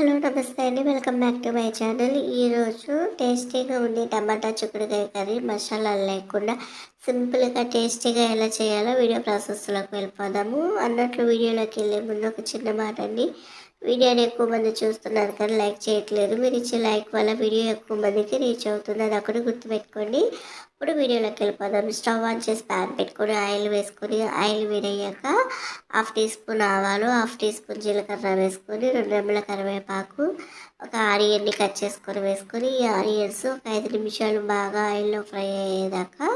Hello నమస్తే అండి. Welcome back to my channel. ఈరోజు టేస్టీగా ఉండే టమాటా చిక్కుడుకాయ కర్రీ మసాలాలు లేకుండా సింపుల్గా టేస్టీగా ఎలా చేయాలో వీడియో ప్రాసెస్లోకి వెళ్ళిపోదాము. అన్నట్లు వీడియోలోకి వెళ్ళే ముందు ఒక చిన్న మాట అండి. వీడియోని ఎక్కువ మంది చూస్తున్నారు కానీ లైక్ చేయట్లేదు. మీరు ఇచ్చే లైక్ వల్ల వీడియో ఎక్కువ మందికి రీచ్ అవుతుంది. అది అక్కడ గుర్తుపెట్టుకోండి. ఇప్పుడు వీడియోలోకి వెళ్ళిపోదాం. స్టవ్ ఆన్ చేసి ప్యాన్ పెట్టుకొని ఆయిల్ వేసుకొని ఆయిల్ వేడయ్యాక హాఫ్ టీ స్పూన్ ఆవాలు హాఫ్ టీ స్పూన్ జీలకర్ర వేసుకొని రెండు రెమ్మల కరివేపాకు ఒక ఆనియన్ని కట్ చేసుకొని వేసుకొని ఈ ఆనియన్స్ ఒక ఐదు నిమిషాలు బాగా ఆయిల్లో ఫ్రై అయ్యేదాకా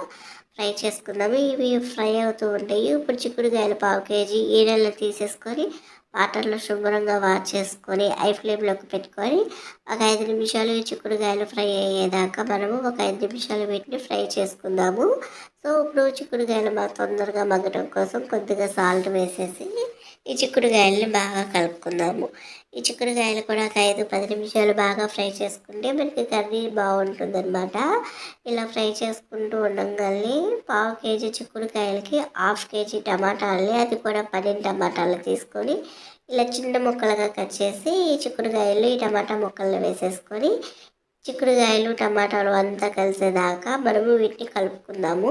ఫ్రై చేసుకుందాము. ఇవి ఫ్రై అవుతూ ఉంటాయి. ఇప్పుడు చిక్కుడుకాయలు పావు కేజీ ఈనెల్లో తీసేసుకొని వాటర్లో శుభ్రంగా వాష్ చేసుకొని ఐ ఫ్లేమ్లోకి పెట్టుకొని ఒక ఐదు నిమిషాలు చిక్కుడుకాయలు ఫ్రై అయ్యేదాకా మనము ఒక ఐదు నిమిషాలు వీటిని ఫ్రై చేసుకుందాము. సో ఇప్పుడు చిక్కుడుకాయలు మా తొందరగా మగ్గడం కోసం కొద్దిగా సాల్ట్ వేసేసి ఈ చిక్కుడుకాయలని బాగా కలుపుకుందాము. ఈ చిక్కుడుకాయలు కూడా ఒక ఐదు పది నిమిషాలు బాగా ఫ్రై చేసుకుంటే మనకి కర్రీ బాగుంటుంది అనమాట ఇలా ఫ్రై చేసుకుంటూ ఉండగానే పావు కేజీ చిక్కుడుకాయలకి హాఫ్ కేజీ టమాటాలని అది కూడా పన్నెండు టమాటాలు తీసుకొని ఇలా చిన్న ముక్కలుగా కట్ చేసి ఈ చిక్కుడుకాయలు ఈ టమాటా ముక్కల్ని వేసేసుకొని చిక్కుడుకాయలు టమాటాలు అంతా కలిసేదాకా మనము వీటిని కలుపుకుందాము.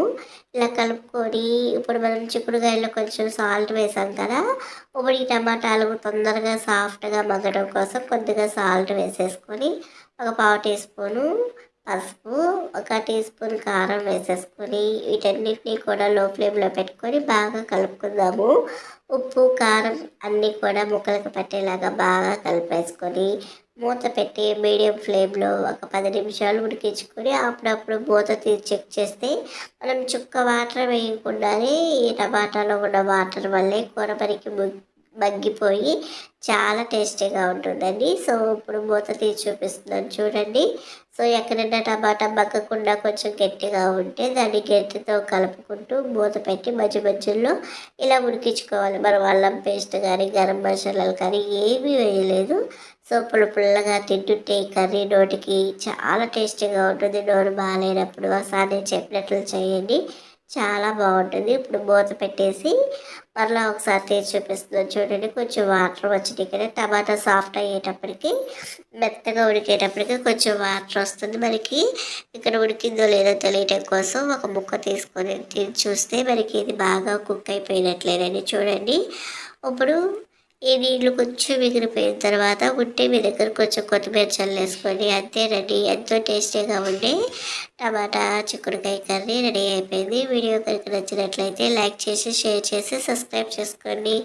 ఇలా కలుపుకొని ఇప్పుడు మనం చిక్కుడుకాయలో కొంచెం సాల్ట్ వేసాం కదా ఇప్పుడు ఈ టమాటాలు తొందరగా సాఫ్ట్గా మగ్గడం కోసం కొద్దిగా సాల్ట్ వేసేసుకొని ఒక పావు టీ స్పూను పసుపు ఒక టీ స్పూన్ కారం వేసేసుకొని వీటన్నిటిని కూడా లో ఫ్లేమ్లో పెట్టుకొని బాగా కలుపుకుందాము. ఉప్పు కారం అన్నీ కూడా ముక్కలకు పట్టేలాగా బాగా కలిపేసుకొని మూత పెట్టి మీడియం ఫ్లేమ్లో ఒక పది నిమిషాలు ఉడికించుకొని అప్పుడప్పుడు మూత తీసి చెక్ చేస్తే మనం చుక్క వాటర్ వేయకుండానే ఈ టమాటాలో ఉన్న వాటర్ వల్లే కూర మనకి మగ్గిపోయి చాలా టేస్టీగా ఉంటుందండి. సో ఇప్పుడు మూత తీసి చూపిస్తున్నాను చూడండి. సో ఎక్కడైనా టమాటా మగ్గకుండా కొంచెం గట్టిగా ఉంటే దాన్ని గట్టితో కలుపుకుంటూ మూత పెట్టి మధ్య మధ్యలో ఇలా ఉడికించుకోవాలి. మనం అల్లం పేస్ట్ కానీ గరం మసాలాలు కానీ ఏమీ వేయలేదు. సో పుల్ల పుల్లగా తింటుంటే కర్రీ నోటికి చాలా టేస్టీగా ఉంటుంది. నోరు బాగాలేనప్పుడు ఒకసారి చెప్పినట్లు చేయండి. చాలా బాగుంటుంది. ఇప్పుడు మూత పెట్టేసి మరలా ఒకసారి తీసి చూపిస్తున్నాను. చూడండి కొంచెం వాటర్ వచ్చినాయి టమాటా సాఫ్ట్ అయ్యేటప్పటికి మెత్తగా ఉడికేటప్పటికి కొంచెం వాటర్ వస్తుంది. మనకి ఇక్కడ ఉడికిందో లేదో తెలియటం కోసం ఒక ముక్క తీసుకొని చూస్తే మనకి ఇది బాగా కుక్ అయిపోయినట్లేదని చూడండి. ఇప్పుడు ఈ నీళ్ళు కొంచెం ఎగిరిపోయిన తర్వాత ఉంటే మీ దగ్గర కొంచెం కొత్తిమీర చల్లేసుకొని రెడీ. ఎంతో టేస్టీగా ఉండే టమాటా చిక్కుడుకాయ కర్రీ రెడీ అయిపోయింది. వీడియో కనుక నచ్చినట్లయితే లైక్ చేసి షేర్ చేసి సబ్స్క్రైబ్ చేసుకోండి.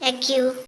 Thank you